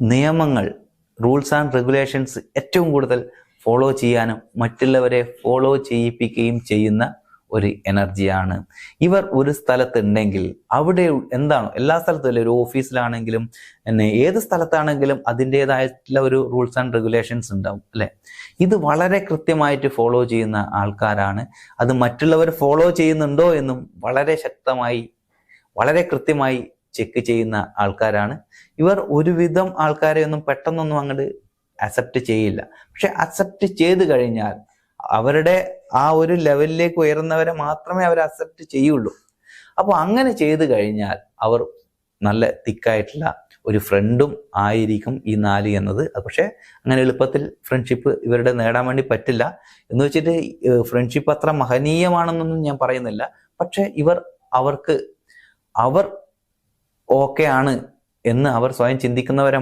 നിയമങ്ങൾ rules and regulations ഏറ്റവും കൂടുതൽ ഫോളോ ചെയ്യാനും മറ്റുള്ളവരെ ഫോളോ ചെയ്യിപ്പിക്കുകയും ചെയ്യുന്ന ഒരു എനർജിയാണ് ഇവർ ഒരു സ്ഥലത്തുണ്ടെങ്കിൽ അവിടെ എന്താണോ എല്ലാ സ്ഥലത്തും ഒരു ഓഫീസിലാണെങ്കിലും പിന്നെ ഏത് സ്ഥലത്താണെങ്കിലും അതിന്റെതായിട്ടുള്ള ഒരു റൂൾസ് ആൻഡ് റെഗുലേഷൻസ് ഉണ്ടാവും അല്ലെ? ഇത് വളരെ കൃത്യമായിട്ട് ഫോളോ ചെയ്യുന്ന ആൾക്കാരാണ്. അത് മറ്റുള്ളവർ ഫോളോ ചെയ്യുന്നുണ്ടോ എന്നും വളരെ ശക്തമായി വളരെ കൃത്യമായി ചെക്ക് ചെയ്യുന്ന ആൾക്കാരാണ്. ഇവർ ഒരുവിധം ആൾക്കാരെ ഒന്നും പെട്ടെന്നൊന്നും അങ്ങോട്ട് അക്സെപ്റ്റ് ചെയ്യില്ല. പക്ഷെ അക്സെപ്റ്റ് ചെയ്ത് കഴിഞ്ഞാൽ അവരുടെ ആ ഒരു ലെവലിലേക്ക് ഉയർന്നവരെ മാത്രമേ അവർ അക്സെപ്റ്റ് ചെയ്യുള്ളൂ. അപ്പോൾ അങ്ങനെ ചെയ്തു കഴിഞ്ഞാൽ അവർ നല്ല തിക്കായിട്ടുള്ള ഒരു ഫ്രണ്ടും ആയിരിക്കും ഈ നാല് എന്നത്. പക്ഷേ അങ്ങനെ എളുപ്പത്തിൽ ഫ്രണ്ട്ഷിപ്പ് ഇവരുടെ നേടാൻ വേണ്ടി പറ്റില്ല. എന്ന് വെച്ചിട്ട് ഫ്രണ്ട്ഷിപ്പ് അത്ര മഹനീയമാണെന്നൊന്നും ഞാൻ പറയുന്നില്ല. പക്ഷെ ഇവർ അവർക്ക് അവർ ഓക്കെ ആണ് എന്ന് അവർ സ്വയം ചിന്തിക്കുന്നവരെ